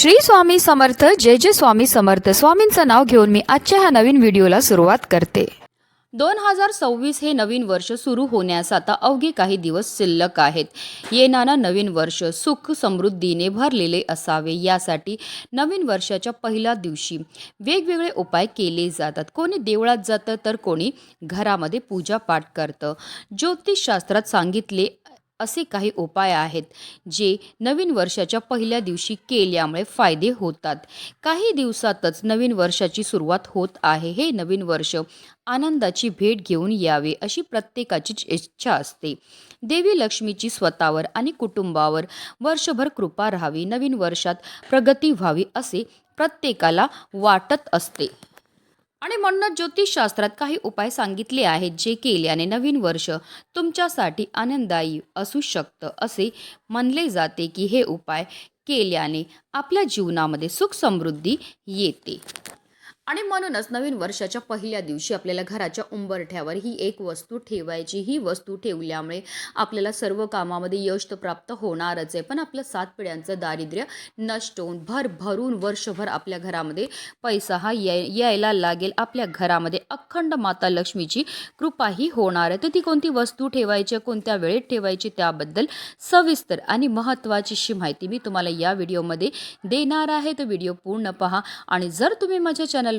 श्री स्वामी समर्थ जय जय स्वामी समर्थ. स्वामींचं नाव घेऊन मी आजच्या ह्या नवीन व्हिडिओला सुरुवात करते. दोन हजार सव्वीस हे नवीन वर्ष सुरू होण्यास आता अवघे काही दिवस शिल्लक आहेत. येणारा नवीन वर्ष सुख समृद्धीने भरलेले असावे. यासाठी नवीन वर्षाच्या पहिल्या दिवशी वेगवेगळे उपाय केले जातात. कोणी देवळात जातं तर कोणी घरामध्ये पूजापाठ करतं. ज्योतिषशास्त्रात सांगितले असे काही उपाय आहेत जे नवीन वर्षाच्या पहिल्या दिवशी केल्यामुळे फायदे होतात. काही दिवसातच नवीन वर्षाची सुरुवात होत आहे. हे नवीन वर्ष आनंदाची भेट घेऊन यावे अशी प्रत्येकाचीच इच्छा असते. देवी लक्ष्मीची स्वतःवर आणि कुटुंबावर वर्षभर कृपा राहावी. नवीन वर्षात प्रगती व्हावी असे प्रत्येकाला वाटत असते. आणि म्हणून ज्योतिषशास्त्रात काही उपाय सांगितले आहेत जे केल्याने नवीन वर्ष तुमच्यासाठी आनंददायी असू शकतं असे मानले जाते की हे उपाय केल्याने आपल्या जीवनामध्ये सुख समृद्धी येते. आणि म्हणूनच नवीन वर्षाच्या पहिल्या दिवशी आपल्याला घराच्या उंबरठ्यावर ही एक वस्तू ठेवायची. ही वस्तू ठेवल्यामुळे आपल्याला सर्व कामामध्ये यश तर प्राप्त होणारच आहे. पण आपलं सात पिढ्यांचं दारिद्र्य नष्ट होऊन भर भरून वर्षभर आपल्या घरामध्ये पैसा हा यायला लागेल. आपल्या घरामध्ये अखंड माता लक्ष्मीची कृपाही होणार आहे. तर ती कोणती वस्तू ठेवायची कोणत्या वेळेत ठेवायची त्याबद्दल सविस्तर आणि महत्त्वाचीशी माहिती मी तुम्हाला या व्हिडिओमध्ये देणार आहे. तर व्हिडिओ पूर्ण पहा आणि जर तुम्ही माझ्या चॅनल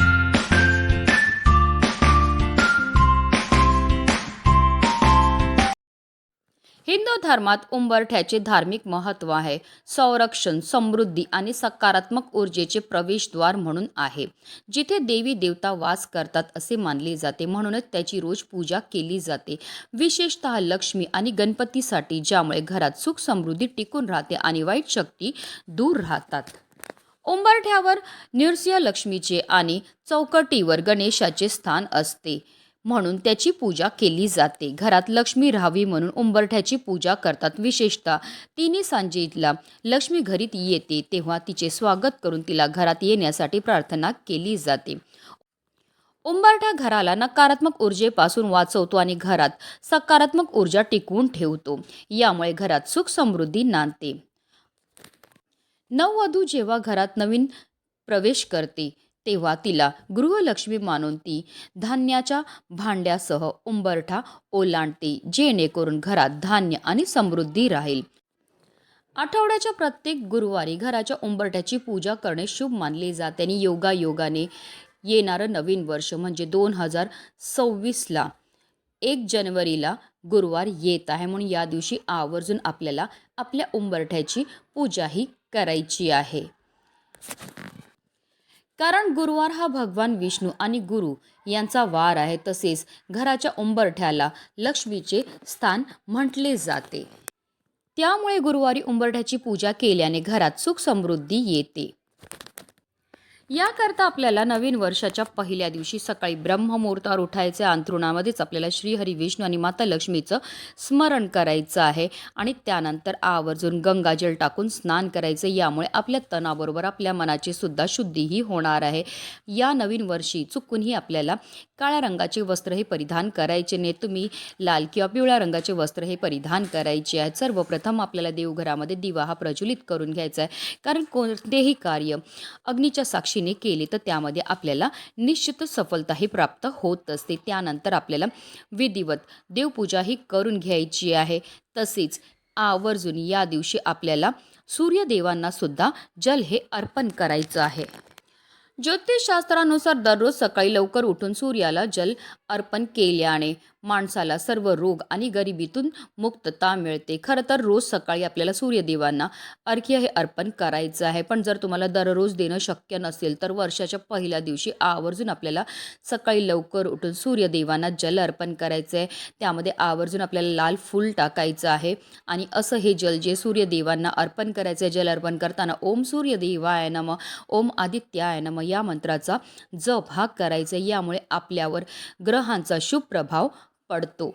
हिंदू धर्मात उंबरठ्याचे धार्मिक महत्त्व आहे. संरक्षण समृद्धी आणि सकारात्मक ऊर्जेचे प्रवेशद्वार म्हणून आहे. जिथे देवी देवता वास करतात असे मानले जाते म्हणूनच त्याची रोज पूजा केली जाते. विशेषतः लक्ष्मी आणि गणपतीसाठी ज्यामुळे घरात सुख समृद्धी टिकून राहते आणि वाईट शक्ती दूर राहतात. उंबरठ्यावर नृसिंह लक्ष्मीचे आणि चौकटीवर गणेशाचे स्थान असते. म्हणून त्याची पूजा केली जाते. घरात लक्ष्मी राहावी म्हणून उंबरठ्याची पूजा करतात. विशेषतः तिने सांजेला लक्ष्मी घरीत येते तेव्हा तिचे स्वागत करून तिला घरात येण्यासाठी प्रार्थना केली जाते. उंबरठा घराला नकारात्मक ऊर्जेपासून वाचवतो आणि घरात सकारात्मक ऊर्जा टिकवून ठेवतो. यामुळे घरात सुख समृद्धी नांदते. नववधू जेव्हा घरात नवीन प्रवेश करते तेव्हा तिला गृहलक्ष्मी मानून ती धान्याच्या भांड्यासह उंबरठा ओलांडते जेणेकरून घरात धान्य आणि समृद्धी राहील. आठवड्याच्या प्रत्येक गुरुवारी घराच्या उंबरठ्याची पूजा करणे शुभ मानले जाते आणि योगायोगाने येणारं नवीन वर्ष म्हणजे दोन हजार सव्वीसला एक जानेवारीला गुरुवार येत आहे. म्हणून या दिवशी आवर्जून आपल्याला आपल्या उंबरठ्याची पूजाही करायची आहे. कारण गुरुवार हा भगवान विष्णू आणि गुरु यांचा वार आहे तसेच घराच्या उंबरठ्याला लक्ष्मीचे स्थान म्हटले जाते. त्यामुळे गुरुवारी उंबरठ्याची पूजा केल्याने घरात सुख समृद्धी येते. याकरता आपल्याला नवीन वर्षाच्या पहिल्या दिवशी सकाळी ब्रह्ममुहूर्तावर उठायचे. अंथरुणामध्येच आपल्याला श्रीहरी विष्णू आणि माता लक्ष्मीचं स्मरण करायचं आहे. आणि त्यानंतर आवर्जून गंगाजल टाकून स्नान करायचं. यामुळे आपल्या तणाबरोबर आपल्या मनाची सुद्धा शुद्धीही होणार आहे. या नवीन वर्षी चुकूनही आपल्याला काळ्या रंगाचे वस्त्र हे परिधान करायचे नाही. तुम्ही लाल किंवा पिवळ्या रंगाचे वस्त्र हे परिधान करायचे आहे. सर्वप्रथम आपल्याला देवघरामध्ये दिवा हा प्रज्वलित करून घ्यायचा आहे. कारण कोणतेही कार्य अग्नीच्या साक्षी साक्षीने केले तर त्यामध्ये आपल्याला निश्चित सफलताही प्राप्त होत असते. त्यानंतर आपल्याला विधिवत देवपूजाही करून घ्यायची आहे. तसेच आवर्जून या दिवशी आपल्याला सूर्यदेवांना सुद्धा जल हे अर्पण करायचं आहे. ज्योतिषशास्त्रानुसार दररोज सकाळी लवकर उठून सूर्याला जल अर्पण केल्याने माणसाला सर्व रोग आणि गरिबीतून मुक्तता मिळते. खरं तर रोज सकाळी आपल्याला सूर्यदेवांना अर्घ्य हे अर्पण करायचं आहे. पण जर तुम्हाला दररोज देणं शक्य नसेल तर वर्षाच्या पहिल्या दिवशी आवर्जून आपल्याला सकाळी लवकर उठून सूर्यदेवांना जल अर्पण करायचं आहे. त्यामध्ये आवर्जून आपल्याला लाल फूल टाकायचं आहे. आणि असं हे जल जे सूर्यदेवांना अर्पण करायचं आहे जल अर्पण करताना ओम सूर्यदेवाय नम ओम आदित्याय नम या मंत्राचा जप हा करायचा यामुळे आपल्यावर ग्रहांचा शुभ प्रभाव പടുത്തു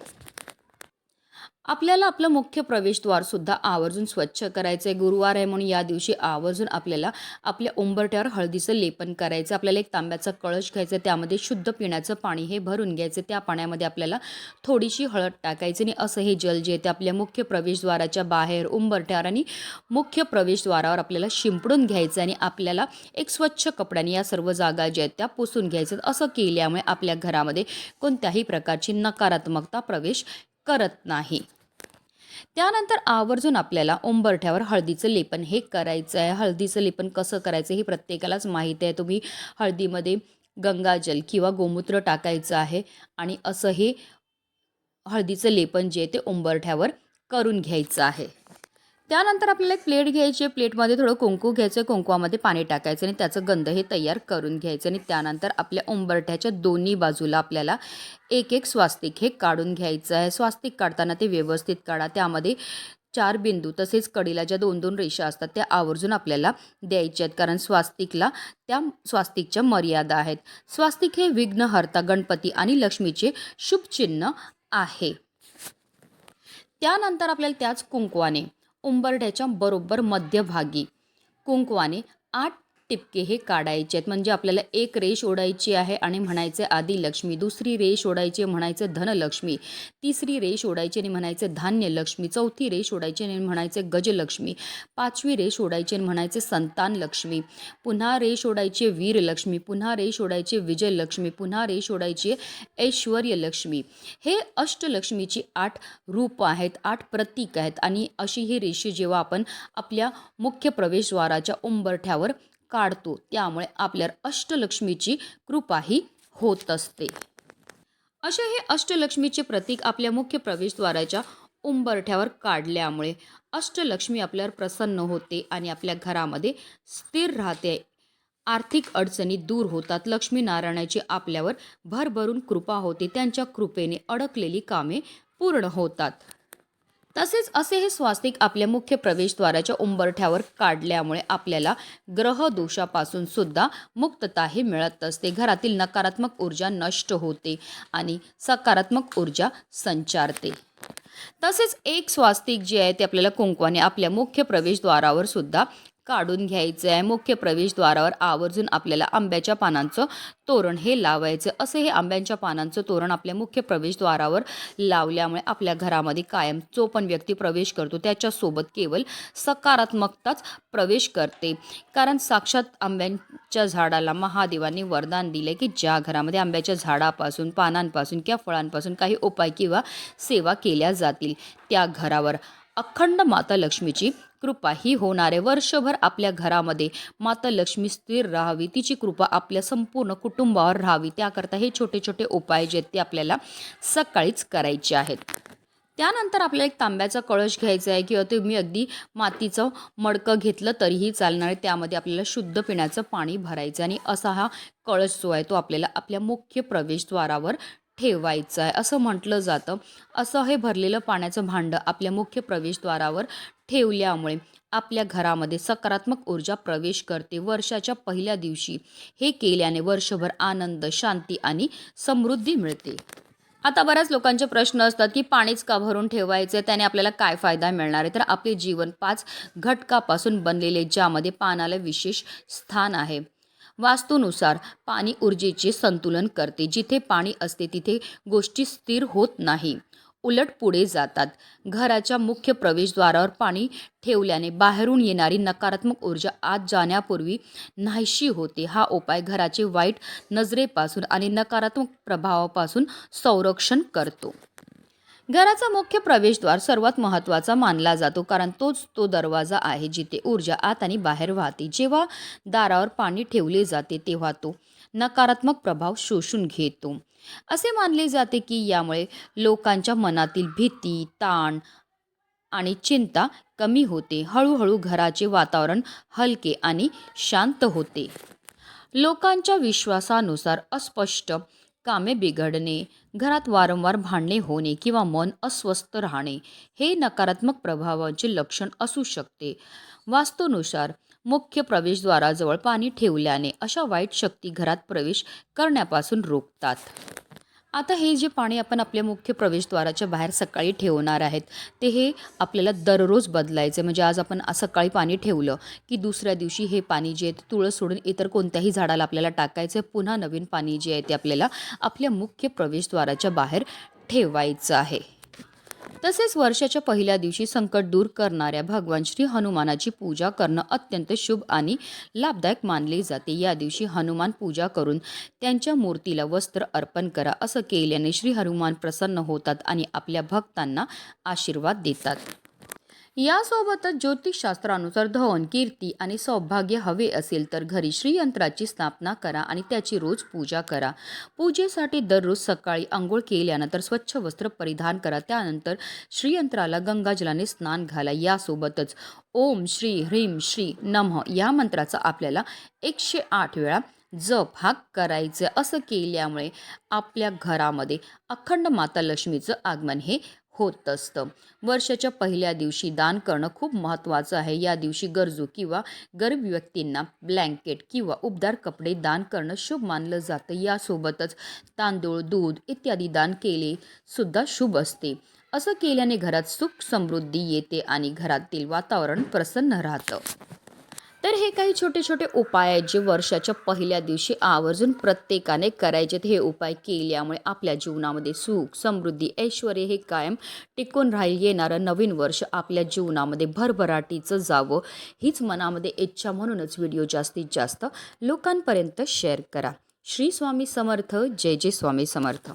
आपल्याला आपलं मुख्य प्रवेशद्वारसुद्धा आवर्जून स्वच्छ करायचं आहे गुरुवार आहे म्हणून या दिवशी आवर्जून आपल्याला आपल्या उंबरट्यावर हळदीचं लेपन करायचं आपल्याला एक तांब्याचा कळश घ्यायचा त्यामध्ये शुद्ध पिण्याचं पाणी हे भरून घ्यायचं त्या पाण्यामध्ये आपल्याला थोडीशी हळद टाकायची आणि असं हे जल जे आहे ते आपल्या मुख्य प्रवेशद्वाराच्या बाहेर उंबरट्यावर आणि मुख्य प्रवेशद्वारावर आपल्याला शिंपडून घ्यायचं आणि आपल्याला एक स्वच्छ कपड्याने या सर्व जागा ज्या आहेत त्या पुसून घ्यायचं असं केल्यामुळे आपल्या घरामध्ये कोणत्याही प्रकारची नकारात्मकता प्रवेश करत नाही. त्यानंतर आवर्जून आपल्याला उंबरठ्यावर हळदीचं लेपन हे करायचं आहे. हळदीचं लेपन कसं करायचं हे प्रत्येकालाच माहीत आहे. तुम्ही हळदीमध्ये गंगाजल किंवा गोमूत्र टाकायचं आहे आणि असं हे हळदीचं लेपन जे आहे ते उंबरठ्यावर करून घ्यायचं आहे. त्यानंतर आपल्याला एक प्लेट घ्यायची आहे. प्लेटमध्ये थोडं कुंकू घ्यायचं कुंकवामध्ये पाणी टाकायचं आणि त्याचं गंध हे तयार करून घ्यायचं आणि त्यानंतर आपल्या उंबरठ्याच्या दोन्ही बाजूला आपल्याला एक एक स्वास्तिक हे काढून घ्यायचं आहे. स्वास्तिक काढताना ते व्यवस्थित काढा. त्यामध्ये चार बिंदू तसेच कडीला ज्या दोन दोन रेषा असतात त्या आवर्जून आपल्याला द्यायच्या आहेत. कारण स्वास्तिकला त्या स्वास्तिकच्या मर्यादा आहेत. स्वास्तिक हे विघ्नहर्ता गणपती आणि लक्ष्मीचे शुभचिन्ह आहे. त्यानंतर आपल्याला त्याच कुंकवाने उंबरठ्याच्या बरोबर मध्यभागी. कुंकवाने आठ टिपके हे काढायचे आहेत. म्हणजे आपल्याला एक रेष ओढायची आहे आणि म्हणायचे आदी लक्ष्मी दुसरी रेष ओढायची म्हणायचं धनलक्ष्मी तिसरी रेष ओढायची आणि म्हणायचे धान्य लक्ष्मी चौथी रेष ओढायची आणि म्हणायचे गजलक्ष्मी पाचवी रेष ओढायची आणि म्हणायचे संतान लक्ष्मी पुन्हा रेष ओढायची वीरलक्ष्मी पुन्हा रेष ओढायची विजयलक्ष्मी पुन्हा रेष ओढायची ऐश्वर्यलक्ष्मी. हे अष्टलक्ष्मीची आठ रूप आहेत आठ प्रतीक आहेत आणि अशी ही रेषी जेव्हा आपण आपल्या मुख्य प्रवेशद्वाराच्या उंबरठ्यावर काढतो. त्यामुळे आपल्यावर अष्टलक्ष्मीची कृपाही होत असते. असे हे अष्टलक्ष्मीचे प्रतीक आपल्या मुख्य प्रवेशद्वाराच्या उंबरठ्यावर काढल्यामुळे अष्टलक्ष्मी आपल्यावर प्रसन्न होते आणि आपल्या घरामध्ये स्थिर राहते. आर्थिक अडचणी दूर होतात. लक्ष्मीनारायणाची आपल्यावर भरभरून कृपा होते. त्यांच्या कृपेने अडकलेली कामे पूर्ण होतात. तसेच असे हे स्वास्तिक आपल्या मुख्य प्रवेशद्वाराच्या उंबरठ्यावर काढल्यामुळे आपल्याला ग्रहदोषापासून सुद्धा मुक्तता ही मिळत असते. घरातील नकारात्मक ऊर्जा नष्ट होते आणि सकारात्मक ऊर्जा संचारते. तसेच एक स्वास्तिक जे आहे ते आपल्याला कुंकवाने आपल्या मुख्य प्रवेशद्वारावर सुद्धा काढून घ्यायचं आहे मुख्य प्रवेशद्वारावर आवर्जून आपल्याला आंब्याच्या पानांचं तोरण हे लावायचं. असं हे आंब्यांच्या पानांचं तोरण आपल्या मुख्य प्रवेशद्वारावर लावल्यामुळे आपल्या घरामध्ये कायम जो पण व्यक्ती प्रवेश करतो. त्याच्यासोबत केवळ सकारात्मकताच प्रवेश करते. कारण साक्षात आंब्यांच्या झाडाला महादेवांनी वरदान दिले की ज्या घरामध्ये आंब्याच्या झाडापासून पानांपासून किंवा फळांपासून काही उपाय किंवा सेवा केल्या जातील त्या घरावर अखंड माता लक्ष्मीची कृपा ही होणारे वर्षभर आपल्या घरामध्ये माता लक्ष्मी स्थिर राहावी. तिची कृपा आपल्या संपूर्ण कुटुंबावर राहावी. त्याकरता हे छोटे छोटे उपाय जे आहेत ते आपल्याला सकाळीच करायचे आहेत. त्यानंतर आपल्याला एक तांब्याचा कळश घ्यायचा आहे किंवा तुम्ही अगदी मातीचं मडकं घेतलं तरीही चालणार आहे. त्यामध्ये आपल्याला शुद्ध पिण्याचं पाणी भरायचं आणि असा हा कळश जो आहे तो आपल्याला आपल्या मुख्य प्रवेशद्वारावर ठेवायचं आहे असं म्हटलं जातं. असं हे भरलेलं पाण्याचं भांडं आपल्या मुख्य प्रवेशद्वारावर ठेवल्यामुळे आपल्या घरामध्ये सकारात्मक ऊर्जा प्रवेश करते. वर्षाच्या पहिल्या दिवशी हे केल्याने वर्षभर आनंद शांती आणि समृद्धी मिळते. आता बऱ्याच लोकांचे प्रश्न असतात की पाणीच का भरून ठेवायचे त्याने आपल्याला काय फायदा मिळणार आहे? तर आपले जीवन पाच घटकापासून बनलेले ज्यामध्ये पानाला विशेष स्थान आहे. वास्तूनुसार पाणी ऊर्जेचे संतुलन करते. जिथे पाणी असते तिथे गोष्टी स्थिर होत नाही. उलट पुढे जातात. घराच्या मुख्य प्रवेशद्वारावर पाणी ठेवल्याने बाहेरून येणारी नकारात्मक ऊर्जा आत जाण्यापूर्वी नाहीशी होते. हा उपाय घराचे वाईट नजरेपासून आणि नकारात्मक प्रभावापासून संरक्षण करतो. घराचा मुख्य प्रवेशद्वार सर्वात महत्त्वाचा मानला जातो कारण तोच तो दरवाजा आहे जिथे ऊर्जा आत आणि बाहेर वाहते. जेव्हा दारावर पाणी ठेवले जाते तेव्हा तो नकारात्मक प्रभाव शोषून घेतो. असे मानले जाते की यामुळे लोकांच्या मनातील भीती ताण आणि चिंता कमी होते. हळूहळू घराचे वातावरण हलके आणि शांत होते. लोकांच्या विश्वासानुसार अस्पष्ट कामे बिघडणे घरात वारंवार भांडणे होणे किंवा मन अस्वस्थ राहणे हे नकारात्मक प्रभावाचे लक्षण असू शकते. वास्तूनुसार मुख्य प्रवेशद्वाराजवळ पाणी ठेवल्याने अशा वाईट शक्ती घरात प्रवेश करण्यापासून रोखतात. आता हे जे पाणी आपण आपल्या मुख्य प्रवेशद्वाराच्या बाहेर सकाळी ठेवणार आहेत ते हे आपल्याला दररोज बदलायचं म्हणजे आज आपण सकाळी पाणी ठेवलं की दुसऱ्या दिवशी हे पाणी जे आहे ते तुळस सोडून इतर कोणत्याही झाडाला आपल्याला टाकायचं आहे पुन्हा नवीन पाणी जे आहे ते आपल्याला आपल्या मुख्य प्रवेशद्वाराच्या बाहेर ठेवायचं आहे. तसेच वर्षाच्या पहिल्या दिवशी संकट दूर करणाऱ्या भगवान श्री हनुमानाची पूजा करणं अत्यंत शुभ आणि लाभदायक मानले जाते. या दिवशी हनुमान पूजा करून त्यांच्या मूर्तीला वस्त्र अर्पण करा असं केल्याने श्री हनुमान प्रसन्न होतात आणि आपल्या भक्तांना आशीर्वाद देतात. यासोबतच ज्योतिषशास्त्रानुसार धन कीर्ती आणि सौभाग्य हवे असेल तर घरी श्रीयंत्राची स्थापना करा आणि त्याची रोज पूजा करा. पूजेसाठी दररोज सकाळी आंघोळ केल्यानंतर स्वच्छ वस्त्र परिधान करा. त्यानंतर श्रीयंत्राला गंगाजलाने स्नान घाला. यासोबतच ओम श्री ह्रीम श्री नमः या मंत्राचा आपल्याला एकशे आठ वेळा जप हा करायचं. असं केल्यामुळे आपल्या घरामध्ये अखंड माता लक्ष्मीचं आगमन हे होत असतं. वर्षाच्या पहिल्या दिवशी दान करणं खूप महत्त्वाचं आहे. या दिवशी गरजू किंवा गरीब व्यक्तींना ब्लँकेट किंवा उबदार कपडे दान करणं शुभ मानलं जातं. यासोबतच तांदूळ दूध इत्यादी दान केले सुद्धा शुभ असते. असं केल्याने घरात सुख समृद्धी येते आणि घरातील वातावरण प्रसन्न राहतं. तर हे काही छोटे छोटे उपाय आहेत जे वर्षाच्या पहिल्या दिवशी आवर्जून प्रत्येकाने करायचे हे उपाय केल्यामुळे आपल्या जीवनामध्ये सुख समृद्धी ऐश्वर हे कायम टिकून राहील. येणारं नवीन वर्ष आपल्या जीवनामध्ये भरभराटीचं जावं. हीच मनामध्ये इच्छा म्हणूनच व्हिडिओ जास्तीत जास्त लोकांपर्यंत शेअर करा. श्री स्वामी समर्थ. जय जय स्वामी समर्थ.